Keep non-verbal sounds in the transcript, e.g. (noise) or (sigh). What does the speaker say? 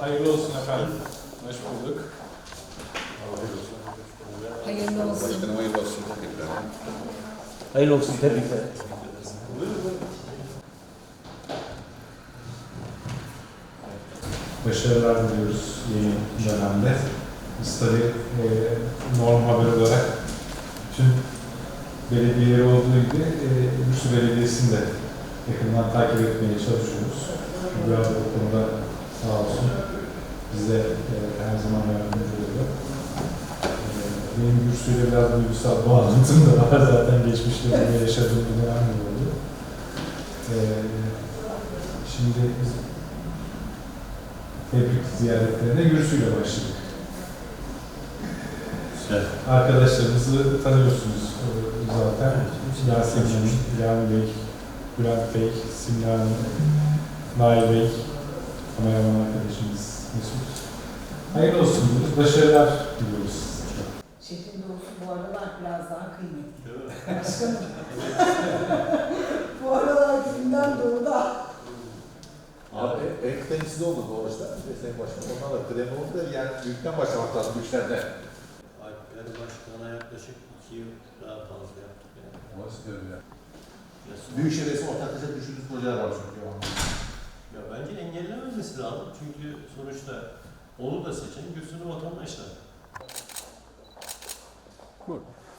Hayırlı olsun efendim. Hoş bulduk. Hayırlı olsun. Başkanım hayırlı olsun. Tebrikler. Hayırlı olsun, tebrikler. Başarılar diliyoruz yeni dönemde. Biz tabii e, norm haber olarak bütün belediyeleri olduğu gibi e, Bursa Belediyesi'ni de yakından takip etmeye çalışıyoruz. Biraz bu konuda sağ olsun bize e, her zaman yardımcı oluyor. E, benim Gürsü'yle biraz duygusal bağlantım da var (laughs) zaten geçmişte yaşadığım bir dönem oldu. E, şimdi biz tebrik ziyaretlerine Gürsü'yle başladık. Evet. Arkadaşlarımızı tanıyorsunuz e, zaten. Yasemin Hanım, Bey, Bülent Bey, Simla Hanım, Nail Bey, kameraman arkadaşımız. Hayırlı olsun diyoruz, başarılar diliyoruz. Şefin doğusu bu aralar biraz daha kıymetli. Başkanım. bu aralar günden doğuda. Abi en kıdemlisi de oldu doğrusu. De senin başkan onlar da kıdemli oldu da yani büyükten başlamak lazım bu işlerde. Alper Başkan'a yaklaşık iki yıl daha fazla yaptık yani. Nasıl diyorum ya? Biraz- Büyük şehirde ortaklaşa düşündüğümüz projeler var çünkü. Ya bence engellememesi lazım çünkü sonuçta onu da seçen Gülsün'ün vatandaşlar. Buyurun.